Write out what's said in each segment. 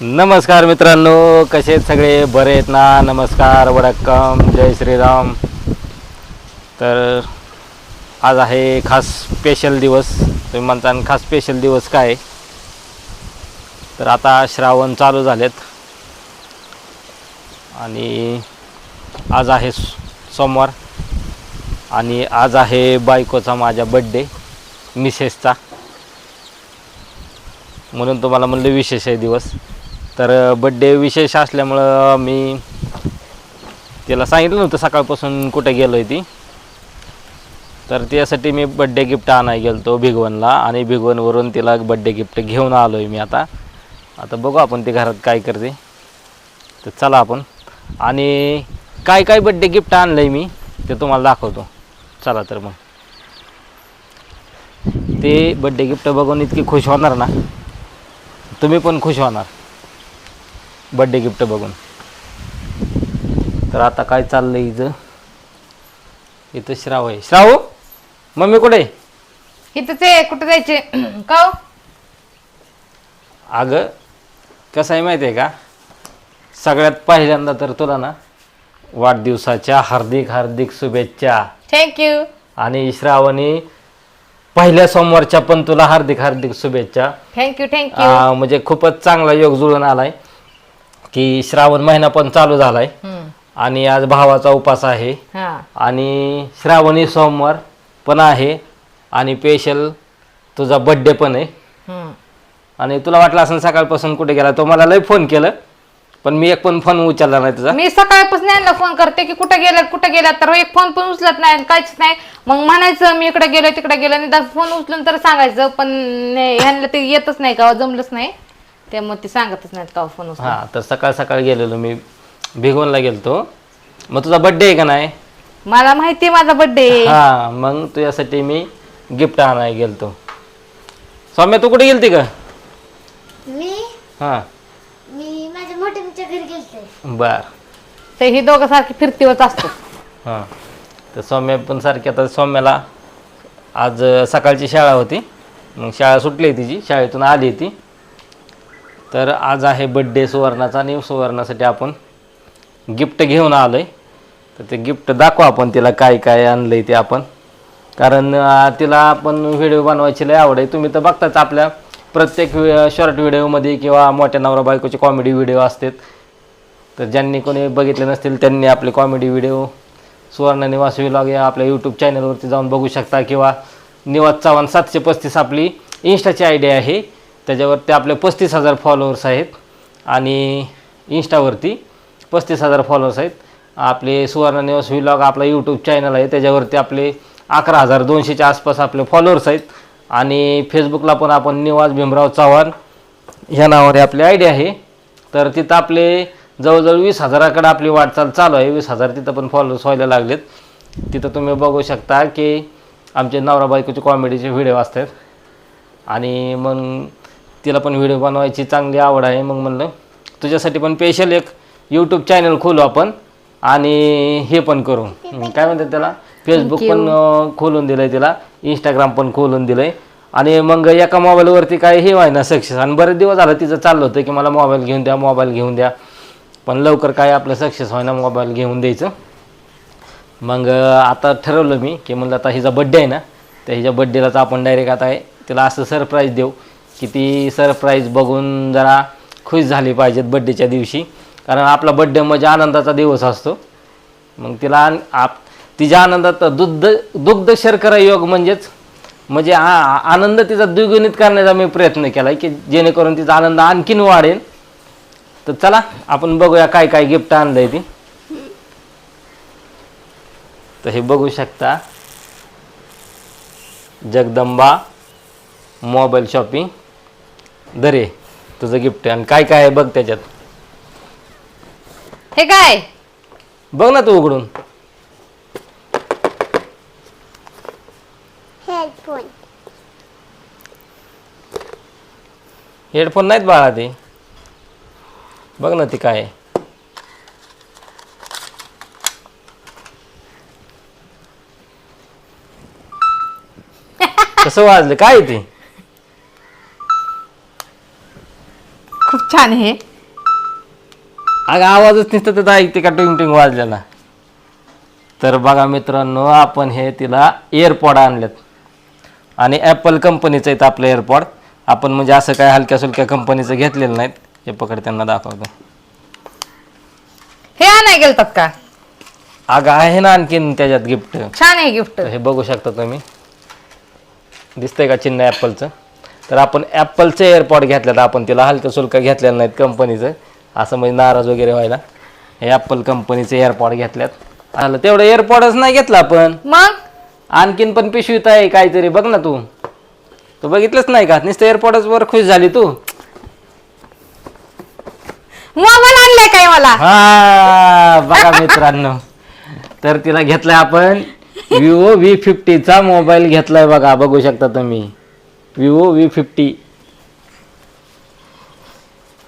नमस्कार मित्रांनो कसे आहेत सगळे? बरे आहेत ना? नमस्कार वडक्कम जय श्रीराम. तर आज आहे खास स्पेशल दिवस. तुम्ही म्हणता "आणि खास स्पेशल दिवस काय? तर आता श्रावण चालू झालेत. आणि आज आहे सोमवार. आणि आज आहे बायकोचा माझ्या बड्डे मिसेसचा म्हणून तुम्हाला म्हणलं विशेष आहे दिवस. तर बड्डे विशेष असल्यामुळं मी तिला सांगितलं नव्हतं सकाळपासून कुठे गेलो आहे ती. तर त्यासाठी मी बड्डे गिफ्ट आणायला गेलो होतो भिगवनला आणि भिगवणवरून तिला बड्डे गिफ्ट घेऊन आलो आहे मी आता. आता बघू आपण ते घरात काय करते. तर चला आपण. आणि काय काय बड्डे गिफ्ट आणलं आहे मी ते तुम्हाला दाखवतो. चला तर मग. ते बड्डे गिफ्ट बघून इतकी खुश होणार ना. तुम्ही पण खुश होणार. बड्डे गिफ्ट बघून. तर आता काय चाललंय इथं? इथं श्राव आहे. श्राव मम्मी कुठे? आहे? इथंच आहे कुठं जायचे का हो? अगं कसं आहे माहिती आहे का? सगळ्यात पहिल्यांदा तर तुला ना वाढदिवसाच्या हार्दिक हार्दिक शुभेच्छा. थँक्यू आणि श्रावणी पहिल्या सोमवारच्या पण तुला हार्दिक हार्दिक शुभेच्छा. थँक्यू थँक्यू म्हणजे खूपच चांगला योग जुळून आलाय. की श्रावण महिना पण चालू झालाय. आणि आज भावाचा उपास आहे. हा. आणि श्रावणी सोमवार पण आहे. आणि स्पेशल तुझा बड्डे पण आहे. हम्म. आणि तुला वाटलं असं सकाळपासून कुठे गेला तो मला लय फोन केलं. पण मी एक पण फोन उचलला नाही तुझा. मी सकाळपासून यांना फोन करते की कुठं गेलात कुठं गेलात तर एक फोन पण उचलत नाही आणि काहीच नाही. मग म्हणायचं मी इकडे गेलो तिकडे गेलो आणि फोन उचलून तर सांगायचं पण नाही, ह्यांना ते येतच नाही का जमलंच नाही. त्यामुळे ते सांगतच नाहीत का फोन हां तर सकाळ सकाळ गेलेलो मी भिगवणला गेलतो. मग तुझा बड्डे आहे का नाही? मला माहिती आहे माझा बर्थडे हा मग तुझ्यासाठी मी गिफ्ट आणायला गेलतो. सौम्या तू कुठे गेलती का मी? हां. मी माझ्या मोठ्यांच्या घरी गेलते. बर. ते ही दोघं सारखी फिरतीवरच असतो हां. तर सौम्या पण सारखी आता सौम्याला आज अ, सकाळची शाळा होती. मग शाळा सुटली तिची शाळेतून आली ती. तर आज आहे बड्डे सुवर्णाचा आणि सुवर्णासाठी आपण गिफ्ट घेऊन आलो आहे तर ते गिफ्ट दाखवू आपण तिला काय काय आणलं आहे ते आपण. कारण तिला आपण व्हिडिओ बनवायची लय आवड आहे. तुम्ही तर बघताच आपल्या प्रत्येक शॉर्ट व्हिडिओमध्ये किंवा मोठ्या नवरा बायकोचे कॉमेडी व्हिडिओ असतात. तर ज्यांनी कोणी बघितले नसतील त्यांनी आपले कॉमेडी व्हिडिओ सुवर्ण निवास विलॉग या आपल्या यूट्यूब चॅनलवरती जाऊन बघू शकता. किंवा निवास चव्हाण सातशे पस्तीस आपली इन्स्टाची आयडिया आहे. त्याच्यावरती आपले पस्तीस हजार फॉलोअर्स आहेत. आणि इन्स्टावरती पस्तीस हजार फॉलोअर्स आहेत. आपले सुवर्ण निवास विलॉग आपला यूट्यूब चॅनल आहे. त्याच्यावरती आपले अकरा हजार दोनशेच्या आसपास आपले फॉलोअर्स आहेत. आणि फेसबुकला पण आपण निवास भीमराव चव्हाण ह्या नावाने आपली आय आहे. तर तिथं आपले जवळजवळ वीस हजाराकडे आपली वाटचाल चालू आहे. वीस हजार तिथं पण फॉलोअर्स व्हायला लागलेत. तिथं तुम्ही बघू शकता की आमचे नवरा बायकोचे कॉमेडीचे व्हिडिओ असतात. आणि मग तिला पण व्हिडिओ बनवायची चांगली आवड आहे मग म्हणलं तुझ्यासाठी पण स्पेशल एक यूट्यूब चॅनल खोलू आपण आणि हे पण करू. काय म्हणतात त्याला? फेसबुक पण खोलून दिलं आहे तिला. इंस्टाग्राम पण खोलून दिलं आहे आणि मग एका मोबाईलवरती काय हे व्हाय ना सक्सेस. आणि बरेच दिवस झालं तिचं चाललं होतं की मला मोबाईल घेऊन द्या मोबाईल घेऊन द्या. पण लवकर काय आपलं सक्सेस व्हायना मोबाईल घेऊन द्यायचं. मग आता ठरवलं मी की म्हणलं आता हिचा बड्डे आहे ना तर हिच्या बड्डेलाच आपण डायरेक्ट आता आहे तिला असं सरप्राईज देऊ. की ती सरप्राईज बघून जरा खुश झाली पाहिजेत बड्डेच्या दिवशी. कारण आपला बड्डे म्हणजे आनंदाचा दिवस असतो. मग तिला आन- आप तिच्या आनंदात दुग्ध दुग्ध शर्करा योग म्हणजेच म्हणजे आ- आनंद तिचा द्विगुणित करण्याचा मी प्रयत्न केला की जेणेकरून तिचा आनंद आणखीन वाढेल. तर चला आपण बघूया काय काय गिफ्ट आणलंय ती. तर हे बघू शकता जगदंबा मोबाईल शॉपिंग दरे तुझं गिफ्ट आणि काय काय आहे बघ त्याच्यात. हे काय? बघ ना तू उघडून. हेडफोन. हेडफोन नाहीत बाळा ते. बघ ना ते काय आहे. कसं वाजलं? काय आहे ते? छान आहे. अगं आवाजच नुसतं त्याचा ऐकते का टिंग टिंग वाजलेला. तर बघा मित्रांनो आपण हे तिला एअरपॉड आणलेत. आणि ॲपल कंपनीचं आहेत आपलं एअरपॉड. आपण म्हणजे असं काय हलक्या सुलक्या कंपनीचं घेतलेलं नाहीत. हे पकड त्यांना दाखवतो. हे आणाय गेलतात का? अगं आहे ना आणखीन त्याच्यात गिफ्ट. छान आहे गिफ्ट. तर हे बघू शकता तुम्ही. दिसतंय का चिन्ह ॲपलचं तर आपण ॲपलचं एअरपॉड घेतल्यात. आपण तिला हलकं सुलकं घेतलेलं नाहीत कंपनीचं असं म्हणजे नाराज वगैरे व्हायला. हे ॲपल कंपनीचे एअरपॉड घेतल्यात. आलं तेवढं एअरपॉडच नाही घेतलं आपण. मग? आणखीन पण पिशवीत आहे काहीतरी. बघ ना तू. तू बघितलंच नाही का? नुसतं एअरपॉडच वर खुश झाली तू. मोबाईल आणलाय काय मला? हा बघा मित्रांनो. तर तिला घेतलाय आपण. विवो व्ही फिफ्टीचा मोबाईल घेतलाय बघा. बघू शकता तुम्ही. विवो व्ही फिफ्टी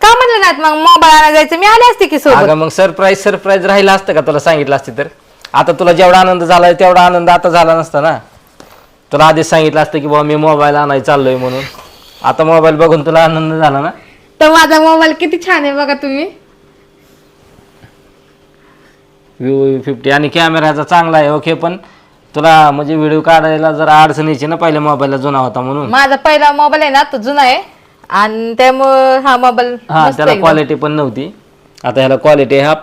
का म्हणलं नाहीत मग मोबाईल आणायला जायचं? मी आले असते की सोबत. अगं मग सरप्राईज सरप्राईज राहिला असतं का तुला सांगितलं असते तर? आता तुला जेवढा आनंद झालाय तेवढा आनंद आता झाला नसता ना? तुला आधीच सांगितलं असतं की बाबा मी मोबाईल आणायला चाललोय म्हणून. आता मोबाईल बघून तुला आनंद झाला ना? तर माझा मोबाईल किती छान आहे बघा तुम्ही. विवो व्ही फिफ्टी आणि कॅमेराचा चांगला आहे ओके पण तुला म्हणजे व्हिडिओ काढायला जरा अडचण यायची ना पहिल्या मोबाईलला जुना होता म्हणून. माझा पहिला मोबाईल आहे ना तो जुना आहे. आणि त्यामुळं हा मोबाईल हा त्याला. क्वालिटी पण नव्हती. आता ह्याला क्वालिटी हा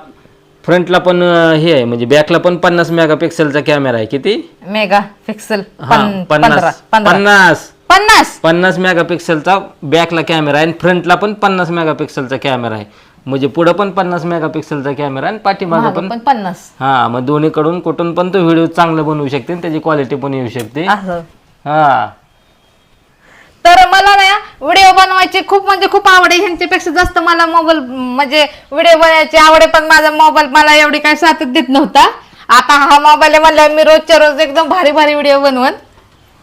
फ्रंटला पण अं, हे आहे म्हणजे बॅकला पण पन्नास मेगापिक्सेलचा कॅमेरा आहे. किती? मेगा पिक्सल हा पंधरा पन्नास. पंधरा पन्नास. पन्नास? पन्नास मेगापिक्सेलचा बॅकला कॅमेरा आहे आणि फ्रंटला पण पन्नास मेगापिक्सेलचा कॅमेरा आहे. म्हणजे पुढं पण पन्नास मेगापिक्सेलचा कॅमेरा आणि पाठीमागं मागं पण पण पन्नास. हा मग दोन्हीकडून कुठून पण तो व्हिडिओ चांगला बनवू शकते आणि त्याची क्वालिटी पण येऊ शकते. असं. हा. तर मला ना व्हिडिओ बनवायची खूप म्हणजे खूप आवड आहे. ह्यांच्यापेक्षा जास्त मला मोबाईल म्हणजे व्हिडिओ बनवायची आवड आहे पण माझा मोबाईल मला एवढी काही साथच देत नव्हता. आता हा मोबाईल म्हणल्यावर मी रोजच्या रोज एकदम भारी भारी व्हिडिओ बनवून.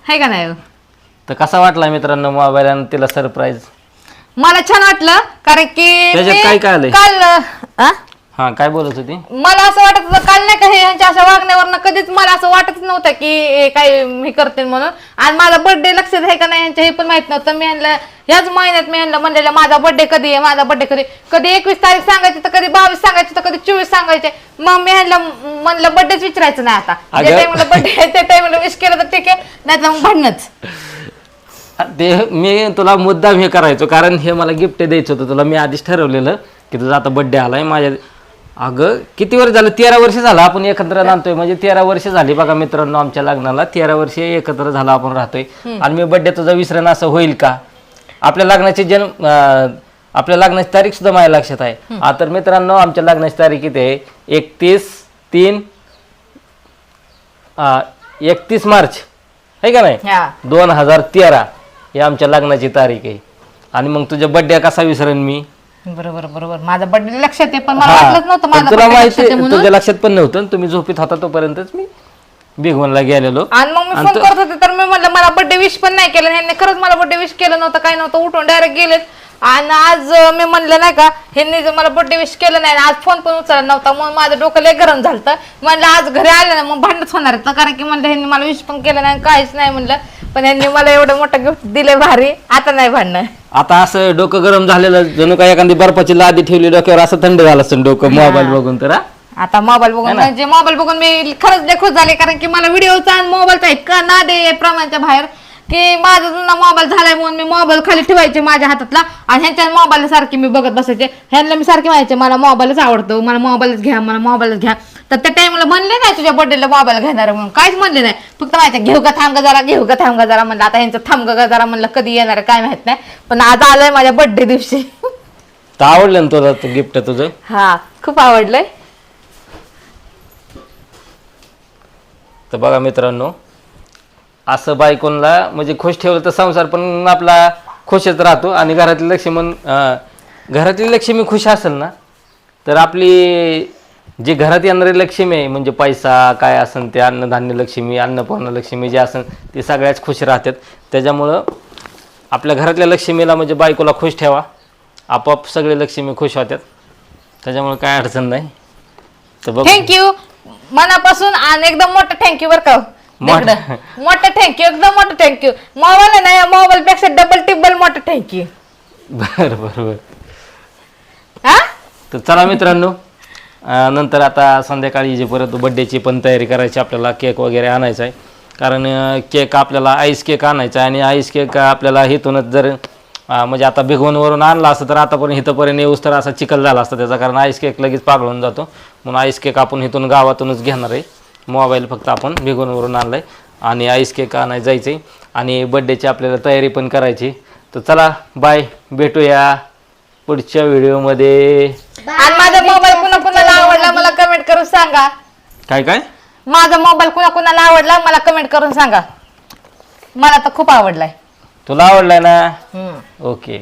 आहे का नाही? हो? तर कसा वाटला मित्रांनो मोबाईल आणि तिला सरप्राईज मला छान वाटलं कारण की त्याच्यात मी काय काय आलंय? काल आ? हा काय बोलत होती? मला असं वाटत होतं काल नाही का हे यांच्या अशा वागण्यावरनं कधीच मला असं वाटत नव्हतं की हे काय मी करते म्हणून. आणि माझा बर्थडे लक्षात आहे का नाही यांच्या हे पण माहीत नव्हतं. मी यांना याच महिन्यात मी यांना म्हणलेलं माझा बर्थडे कधी आहे? माझा बर्थडे कधी कधी एकवीस तारीख सांगायची तर कधी बावीस सांगायची तर कधी चोवीस सांगायचे. मग मी ह्यांना म्हणलं बर्थडेच विचारायचं नाही आता. जे अगं. टाइमला बर्थडे आहे त्या टाइमला विश केलं तर ठीक आहे. नाही तर मग भांडणच. ते मी तुला मुद्दाम हे करायचो कारण हे मला गिफ्ट द्यायचं होतं. तुला मी आधीच ठरवलेलं की तुझा आता बड्डे आलाय माझ्या अगं किती वर्ष झालं? तेरा वर्ष झालं आपण एकत्र राहतोय. म्हणजे तेरा वर्ष झाली बघा मित्रांनो आमच्या लग्नाला. तेरा वर्ष एकत्र झालं आपण राहतोय. आणि मी बड्डे तुझा विसरण असं होईल का? आपल्या लग्नाची जन्म आपल्या लग्नाची तारीख सुद्धा माझ्या लक्षात आहे. तर मित्रांनो आमच्या लग्नाची तारीख किती आहे. एकतीस तीन एकतीस मार्च. आहे का नाही? हा. दोन हजार तेरा. ही आमच्या लग्नाची तारीख आहे. आणि मग तुझ्या बड्डे कसा विसरेन मी? बरोबर बरोबर. माझा बर्थडे लक्षात आहे पण मला. वाटलंच नव्हतं माझा तुला birthday माहिती लक्षात आहे म्हणून. तुझ्या लक्षात पण नव्हतं तुम्ही झोपीत होता तोपर्यंतच मी बिघवनला गेलेलो. आणि मग मी फोन करत होते तर मी म्हणलं मला बर्थडे विश पण नाही केलं खरंच मला बर्थडे विश केलं नव्हतं काय नव्हतं उठून डायरेक्ट गेलेत. आणि आज मी म्हणलं नाही का ह्यांनी जर मला बर्थडे विश केलं नाही आणि आज फोन पण उचलला नव्हता मग माझं डोकं लय गरम झालं म्हणलं आज घरी आलं ना मग भांडणच होणार आहेत ना कारण की म्हणलं ह्यांनी मला विश पण केलं नाही काहीच नाही म्हणलं. पण ह्यांनी मला एवढं मोठं गिफ्ट दिले भारी आता नाही भांडणं. आता असं डोकं गरम झालेलं जणू काय एखादी बर्फाची लादी ठेवली डोक्यावर असं थंड झालं असतं डोकं मोबाईल बघून तर हा? आता मोबाईल बघून म्हणजे मोबाईल बघून मी खरंच लय खुश झाले कारण की मला व्हिडिओचा आणि मोबाईलचा इतका नाद आहे प्रमाणाच्या बाहेर. की माझा जुना मोबाईल झालाय म्हणून मी मोबाईल खाली ठेवायचे माझ्या हातातला. आणि ह्यांच्या मोबाईल सारखे मी बघत बसायचे. ह्यांना मी सारखे म्हणायचे मला मोबाईलच आवडतो मला मोबाईलच घ्या मला मोबाईलच घ्या. तर त्या टाइमला म्हणले नाही तुझ्या बर्थडेला मोबाईल घेणार म्हणून. काहीच म्हणले नाही. फक्त माहिती घेऊ का थांब जरा घेऊ का थांब जरा म्हणलं. आता ह्यांचं थांब का जरा म्हणलं कधी येणार काय माहीत नाही. पण आज आलंय माझ्या बर्थडे दिवशी. तर आवडलं ना तुला गिफ्ट तुझं? हा खूप आवडलंय. तर बघा मित्रांनो असं बायकोनला म्हणजे खुश ठेवलं तर संसार पण आपला खुशच राहतो आणि घरातली लक्ष्मण अं, घरातली लक्ष्मी खुश असेल ना तर आपली जी घरात येणारी लक्ष्मी आहे म्हणजे पैसा काय असेल ते अन्नधान्य लक्ष्मी अन्नपूर्ण लक्ष्मी जे असेल ते सगळ्याच खुश राहतात. त्याच्यामुळं आपल्या घरातल्या लक्ष्मीला म्हणजे बायकोला खुश ठेवा. आपोआप सगळे लक्ष्मी खुश होतात. त्याच्यामुळे काय अडचण नाही. तर बघ. थँक्यू मनापासून आणि एकदम मोठं थँक्यू बरं का हो. मोठं. तिकडं. मोठं थँक्यू एकदम मोठं थँक्यू मोबाईल नाही मोबाईल पेक्षा डबल टिबल मोठं थँक्यू बरं बरं बरं. तर चला मित्रांनो अं, नंतर आता संध्याकाळी जे परत बड्डेची पण तयारी करायची आपल्याला केक वगैरे आणायचा आहे. कारण अं, केक आपल्याला आईस केक आणायचा आहे आणि आईस केक आपल्याला इथूनच जर अं, म्हणजे आता भिगवणवरून आणला असतं तर आतापर्यंत इथंपर्यंत येऊस तर असा चिखल झाला असता त्याचा कारण आईस केक लगेच पागळून जातो. म्हणून आईस केक आपण इथून गावातूनच घेणार आहे. मोबाईल फक्त आपण भिगवणवरून आणला आहे आणि आईस केक आणायला जायचं आहे आणि बड्डेची आपल्याला तयारी पण करायची. तर चला बाय भेटूया पुढच्या व्हिडिओमध्ये आणि माझा मोबाईल कुणा कुणाला आवडला मला कमेंट करून सांगा. काय काय? माझा मोबाईल कुणा कुणाला आवडला मला कमेंट करून सांगा. मला तर खूप आवडलाय. तुला आवडलाय ना? हम्म. ओके